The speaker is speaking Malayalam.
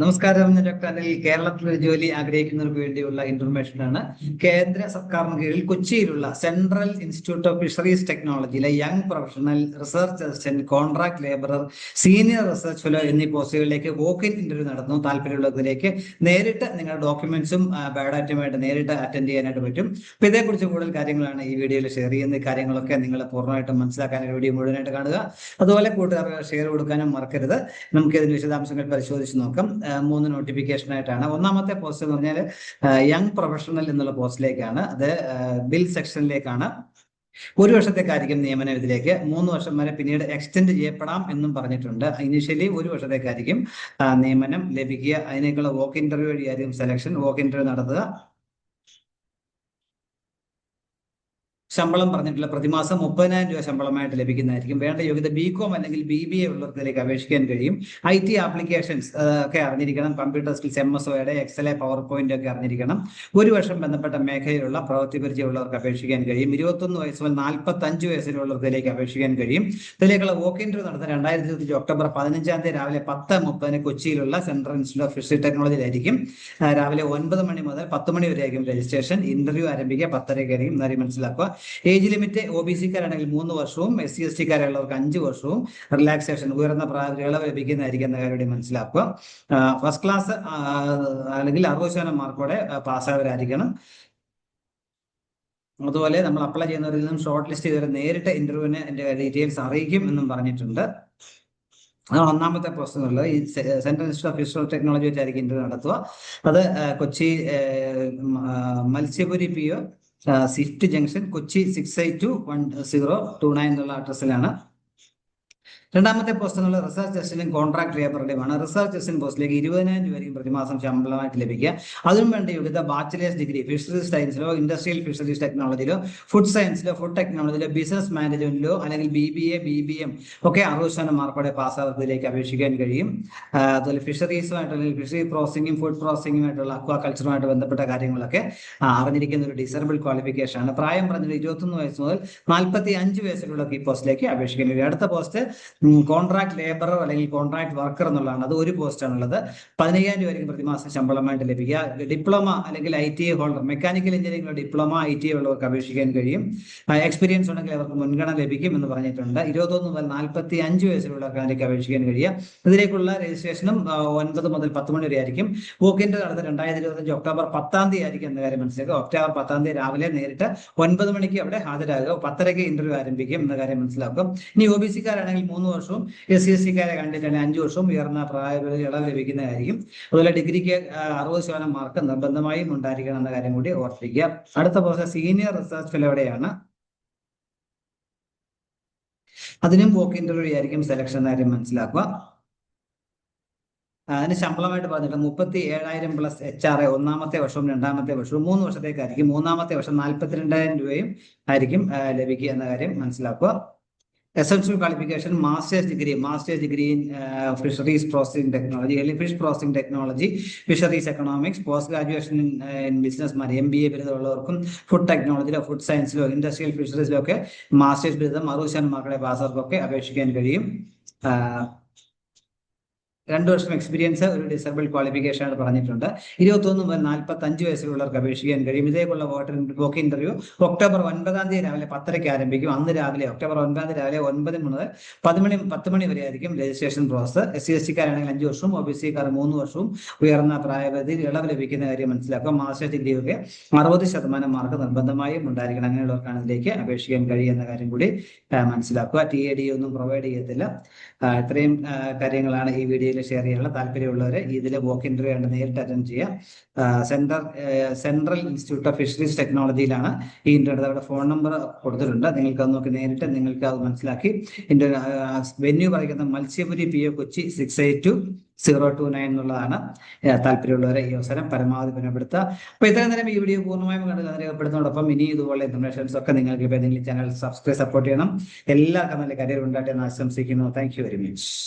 നമസ്കാരം ഞാൻ ഡോക്ടർ അനിൽ. കേരളത്തിൽ ഒരു ജോലി ആഗ്രഹിക്കുന്നവർക്ക് വേണ്ടിയുള്ള ഇൻഫർമേഷൻ ആണ്. കേന്ദ്ര സർക്കാരിന് കീഴിൽ കൊച്ചിയിലുള്ള central institute of fisheries ടെക്നോളജിയിലെ young professional research assistant contract labourer senior research fellow എന്നീ പോസ്റ്റുകളിലേക്ക് വോക്ക് ഇൻ ഇന്റർവ്യൂ നടന്നു താല്പര്യമുള്ളവരിലേക്ക് നേരിട്ട് നിങ്ങളുടെ ഡോക്യുമെന്റ്സും ബയോഡാറ്റയുമായിട്ട് നേരിട്ട് അറ്റൻഡ് ചെയ്യാനായിട്ട് പറ്റും. അപ്പൊ ഇതേക്കുറിച്ച് കൂടുതൽ കാര്യങ്ങളാണ് ഈ വീഡിയോയിൽ ഷെയർ ചെയ്യുന്ന കാര്യങ്ങളൊക്കെ നിങ്ങൾ പൂർണമായിട്ട് മനസ്സിലാക്കാൻ വീഡിയോ മുഴുവനായിട്ട് കാണുക. അതുപോലെ കൂട്ടുകാർക്ക് ഷെയർ കൊടുക്കാനും മറക്കരുത്. നമുക്ക് ഇതിന് വിശദാംശങ്ങൾ പരിശോധിച്ച് നോക്കാം. മൂന്ന് നോട്ടിഫിക്കേഷൻ ആയിട്ടാണ് ഒന്നാമത്തെ പോസ്റ്റ് എന്ന് പറഞ്ഞാൽ യങ് പ്രൊഫഷണൽ എന്നുള്ള പോസ്റ്റിലേക്കാണ്. അത് ബിൽ സെക്ഷനിലേക്കാണ്. ഒരു വർഷത്തേക്കായിരിക്കും നിയമനം ഇതിലേക്ക്. മൂന്ന് വർഷം വരെ പിന്നീട് എക്സ്റ്റെൻഡ് ചെയ്യപ്പെടാം എന്നും പറഞ്ഞിട്ടുണ്ട്. ഇനിഷ്യലി ഒരു വർഷത്തേക്കായിരിക്കും നിയമനം ലഭിക്കുക. അതിനേക്കുള്ള വോക്ക് ഇന്റർവ്യൂ വഴിയായിരിക്കും സെലക്ഷൻ. വോക്ക് ഇന്റർവ്യൂ നടത്തുക. ശമ്പളം പറഞ്ഞിട്ടുള്ള പ്രതിമാസം മുപ്പതിനായിരം രൂപ ശമ്പളമായിട്ട് ലഭിക്കുന്നതായിരിക്കും. വേണ്ട യോഗ്യത ബി കോം അല്ലെങ്കിൽ ബി ബി എ ഉള്ളവർക്കിലേക്ക് അപേക്ഷിക്കാൻ കഴിയും. ഐ ടി ആപ്ലിക്കേഷൻസ് ഒക്കെ അറിഞ്ഞിരിക്കണം. കമ്പ്യൂട്ടർ സ്കിൽസ് എം എസ് ഒയുടെ എക്സലെ പവർ പോയിന്റ് ഒക്കെ അറിഞ്ഞിരിക്കണം. ഒരു വർഷം ബന്ധപ്പെട്ട മേഖലയിലുള്ള പ്രവൃത്തി പരിചയമുള്ളവർക്ക് അപേക്ഷിക്കാൻ കഴിയും. ഇരുപത്തൊന്ന് വയസ്സ് മുതൽ നാൽപ്പത്തി അഞ്ച് അപേക്ഷിക്കാൻ കഴിയും. ഇതിലേക്കുള്ള വോക്ക് ഇന്റർവ്യൂ നടത്തുന്ന രണ്ടായിരത്തി ഇരുപത്തി ഒക്ടോബർ പതിനഞ്ചാം തീയതി രാവിലെ പത്ത് മുപ്പതിന് കൊച്ചിയിലുള്ള സെൻട്രൽ ഇൻസ്റ്റിറ്റ്യൂട്ട് ഓഫ് ഫിഷറി ടെക്നോളജിയിലായിരിക്കും. രാവിലെ ഒൻപത് മണി മുതൽ പത്ത് മണി വരെ ആയിരിക്കും രജിസ്ട്രേഷൻ. ഇന്റർവ്യൂ ആരംഭിക്കുക. പത്തരയ്ക്കായിരിക്കും. എന്നാലും മനസ്സിലാക്കുക. ഏജ് ലിമിറ്റ് ഒ ബി സിക്കാരാണെങ്കിൽ മൂന്ന് വർഷവും എസ് സി എസ് ടിക്കാരുള്ളവർക്ക് അഞ്ച് വർഷവും. റിലാക്സേഷൻ ഉയർന്ന ഇളവ് ലഭിക്കുന്നതായിരിക്കും എന്ന കാര്യം മനസ്സിലാക്കുക. ഫസ്റ്റ് ക്ലാസ് അല്ലെങ്കിൽ അറുപത് ശതമാനം മാർക്കോടെ പാസ്സായവരായിരിക്കണം. അതുപോലെ നമ്മൾ അപ്ലൈ ചെയ്യുന്നവരിൽ നിന്നും ഷോർട്ട് ലിസ്റ്റ് ചെയ്തവരെ നേരിട്ട് ഇന്റർവ്യൂവിന് എന്റെ ഡീറ്റെയിൽസ് അറിയിക്കും എന്നും പറഞ്ഞിട്ടുണ്ട്. അതാണ് ഒന്നാമത്തെ പ്രശ്നം ഉള്ളത്. ഈ central institute of fishery technology വെച്ചായിരിക്കും interview നടത്തുക. അത് Kochi Matsyapuri P O swift junction Kochi six eight two one zero two nine എന്നുള്ള അഡ്രസ്സിലാണ് രണ്ടാമത്തെ പോസ്റ്റ് എന്നുള്ള റിസർച്ച് അസിസ്റ്റന്റ് കോൺട്രാക്ട് ലേബറുടെയുമാണ് റിസർച്ച് അസിസ്റ്റന്റ് പോസ്റ്റിലേക്ക് ഇരുപതിനായിരം രൂപയായിരിക്കും പ്രതിമാസം ശമ്പളമായിട്ട് ലഭിക്കുക. അതിനും വേണ്ട യോഗ്യത ബാച്ചിലേഴ്സ് ഡിഗ്രി ഫിഷറീസ് സയൻസിലോ ഇൻഡസ്ട്രിയൽ ഫിഷറീസ് ടെക്നോളജിയിലോ ഫുഡ് സയൻസിലോ ഫുഡ് ടെക്നോളജിയിലോ ബിസിനസ് മാനേജ്മെന്റിലോ അല്ലെങ്കിൽ B B A B B M ഒക്കെ അറുപത് ശതമാനം മാർക്കോടെ പാസ്സാകുന്നതിലേക്ക് അപേക്ഷിക്കാൻ കഴിയും. അതുപോലെ ഫിഷറീസുമായിട്ട് അല്ലെങ്കിൽ ഫിഷറി പ്രോസസിംഗും ഫുഡ് പ്രോസസിംഗുമായിട്ടുള്ള അക്വാ കൾച്ചറുമായിട്ട് ബന്ധപ്പെട്ട കാര്യങ്ങളൊക്കെ അറിഞ്ഞിരിക്കുന്ന ഒരു ഡിസേബിൾ ക്വാളിഫിക്കേഷൻ ആണ്. പ്രായം പറഞ്ഞത് ഇരുപത്തൊന്ന് വയസ്സ് മുതൽ നാൽപ്പത്തി അഞ്ച് വയസ്സിലുള്ള ഈ പോസ്റ്റിലേക്ക് അപേക്ഷിക്കാൻ കഴിയും. അടുത്ത പോസ്റ്റ് കോൺട്രാക്ട് ലേബറർ അല്ലെങ്കിൽ കോൺട്രാക്ട് വർക്കർ എന്നുള്ളതാണ്. അത് ഒരു പോസ്റ്റ് ആണുള്ളത്. പതിനയ്യായിരം രൂപ ആയിരിക്കും പ്രതിമാസം ശമ്പളമായിട്ട് ലഭിക്കുക. ഡിപ്ലോമ അല്ലെങ്കിൽ I T I holder mechanical engineering diploma I T I ഉള്ളവർക്ക് അപേക്ഷിക്കാൻ കഴിയും. എക്സ്പീരിയൻസ് ഉണ്ടെങ്കിൽ അവർക്ക് മുൻഗണന ലഭിക്കും എന്ന് പറഞ്ഞിട്ടുണ്ട്. ഇരുപത്തൊന്ന് മുതൽ നാൽപ്പത്തി അഞ്ച് വയസ്സിലുള്ളവർക്ക് അപേക്ഷിക്കാൻ കഴിയുക. ഇതിലേക്കുള്ള രജിസ്ട്രേഷനും ഒൻപത് മുതൽ പത്ത് മണി വരെ ആയിരിക്കും. വോക്കിന്റെ നടത്ത രണ്ടായിരത്തി ഇരുപത്തഞ്ച് ഒക്ടോബർ പത്താം തീയതി ആയിരിക്കും എന്ന കാര്യം മനസ്സിലാക്കുക. ഒക്ടോബർ പത്താം തീയതി രാവിലെ നേരിട്ട് ഒൻപത് മണിക്ക് അവിടെ ഹാജരാകുക. പത്തരയ്ക്ക് ഇന്റർവ്യൂ ആരംഭിക്കും എന്ന കാര്യം മനസ്സിലാക്കും ഇനി ഒ ബി സിക്കാരാണെങ്കിൽ മൂന്ന് വർഷവും എസ് സി എസ് സിക്കാരെ കണ്ടിട്ടാണ് അഞ്ച് വർഷവും ഉയർന്ന പ്രായപരിധി ഇളവ് ലഭിക്കുന്നതായിരിക്കും അതുപോലെ ഡിഗ്രിക്ക് അറുപത് ശതമാനം മാർക്ക് നിർബന്ധമായും ഉണ്ടായിരിക്കണം എന്ന കാര്യം കൂടി ഓർത്തിരിക്കുക അടുത്ത പ്രോസസ് സീനിയർ റിസർച്ച് ഫെലോടെയാണ് അതിനും വോക്ക് ഇന്റർവ്യൂ ആയിരിക്കും സെലക്ഷൻ കാര്യം മനസ്സിലാക്കുക. അതിന് ശമ്പളമായിട്ട് പറഞ്ഞിട്ട് മുപ്പത്തി ഏഴായിരം പ്ലസ് എച്ച് ആർ ഒന്നാമത്തെ വർഷവും രണ്ടാമത്തെ വർഷവും മൂന്ന് വർഷത്തേക്കായിരിക്കും. മൂന്നാമത്തെ വർഷം നാൽപ്പത്തിരണ്ടായിരം രൂപയും ആയിരിക്കും ലഭിക്കുക എന്ന കാര്യം മനസ്സിലാക്കുക. Essential qualification masters degree masters degree in fisheries processing technology അല്ലെങ്കിൽ fish processing technology fisheries economics post graduation in business M B A ബിരുദമുള്ളവർക്കും food ടെക്നോളജിയിലോ ഫുഡ് സയൻസിലോ ഇൻഡസ്ട്രിയൽ ഫിഷറീസിലോ ഒക്കെ മാസ്റ്റേഴ്സ് ബിരുദം അറുപത് ശതമാനം മക്കളെ പാസ്സർക്കൊക്കെ അപേക്ഷിക്കാൻ കഴിയും. ആ, രണ്ടു വർഷം എക്സ്പീരിയൻസ് ഒരു ഡിസബിൾ ക്വാളിഫിക്കേഷൻ ആണ് പറഞ്ഞിട്ടുണ്ട്. ഇരുപത്തൊന്ന് മുതൽ നാൽപ്പത്തി അഞ്ച് വയസ്സിലുള്ളവർക്ക് അപേക്ഷിക്കാൻ കഴിയും. ഇതേക്കുള്ള വോട്ടർ വോക്ക് ഇന്റർവ്യൂ ഒക്ടോബർ ഒൻപതാം തീയതി രാവിലെ പത്തരയ്ക്ക് ആരംഭിക്കും. അന്ന് രാവിലെ ഒക്ടോബർ ഒൻപതാം തീയതി രാവിലെ ഒൻപത് മുതൽ പതിമണി മണി പത്ത് മണി വരെ ആയിരിക്കും registration process S C S സിക്കാരാണെങ്കിൽ അഞ്ച് വർഷവും ഒ ബി സിക്കാർ മൂന്ന് വർഷവും ഉയർന്ന പ്രായപരിധി ഇളവ് ലഭിക്കുന്ന കാര്യം മനസ്സിലാക്കുക. മാസ്റ്റർ ഡിഗ്രിയൊക്കെ അറുപത് ശതമാനം മാർക്ക് നിർബന്ധമായും ഉണ്ടായിരിക്കണം. അങ്ങനെയുള്ളവർക്കാണ് ഇതിലേക്ക് അപേക്ഷിക്കാൻ കഴിയുന്ന കാര്യം കൂടി മനസ്സിലാക്കുക. ടി എ ഡി ഒന്നും പ്രൊവൈഡ് ചെയ്യത്തില്ല. ഇത്രയും കാര്യങ്ങളാണ് ഈ വീഡിയോയിൽ ഷെയർ ചെയ്യാനുള്ള താല്പര്യമുള്ളവർ ഇതിൽ വോക്ക് ഇന്റർവ്യൂ ആണ് നേരിട്ട് അറ്റൻഡ് ചെയ്യാം central central institute of fisheries ടെക്നോളജിയിലാണ് ഈ ഇന്റർവ്യൂ അവരുടെ ഫോൺ നമ്പർ കൊടുത്തിട്ടുണ്ട്. നിങ്ങൾക്ക് അത് നോക്കി നേരിട്ട് നിങ്ങൾക്ക് അത് മനസ്സിലാക്കി. ഇന്റർവ്യൂ വെന്യൂ പറയുന്നത് Matsyapuri P O Kochi six eight two zero two nine എന്നുള്ളതാണ് താല്പര്യമുള്ളവരെ ഈ അവസരം പരമാവധി പുനപ്പെടുത്തുക അപ്പൊ ഇത്രയും നേരം ഈ വീഡിയോ പൂർണമായും കണ്ട് രേഖപ്പെടുത്തുന്നതോടൊപ്പം ഇനി ഇതുപോലെ ഇൻഫർമേഷൻസ് ഒക്കെ നിങ്ങൾക്ക് ഇപ്പോൾ ഏതെങ്കിലും ചാനൽ സബ്സ്ക്രൈബ് സപ്പോർട്ട് ചെയ്യണം. എല്ലാവർക്കും നല്ല കരിയർ ഉണ്ടാട്ടെ എന്ന് ആശംസിക്കുന്നു. Thank very much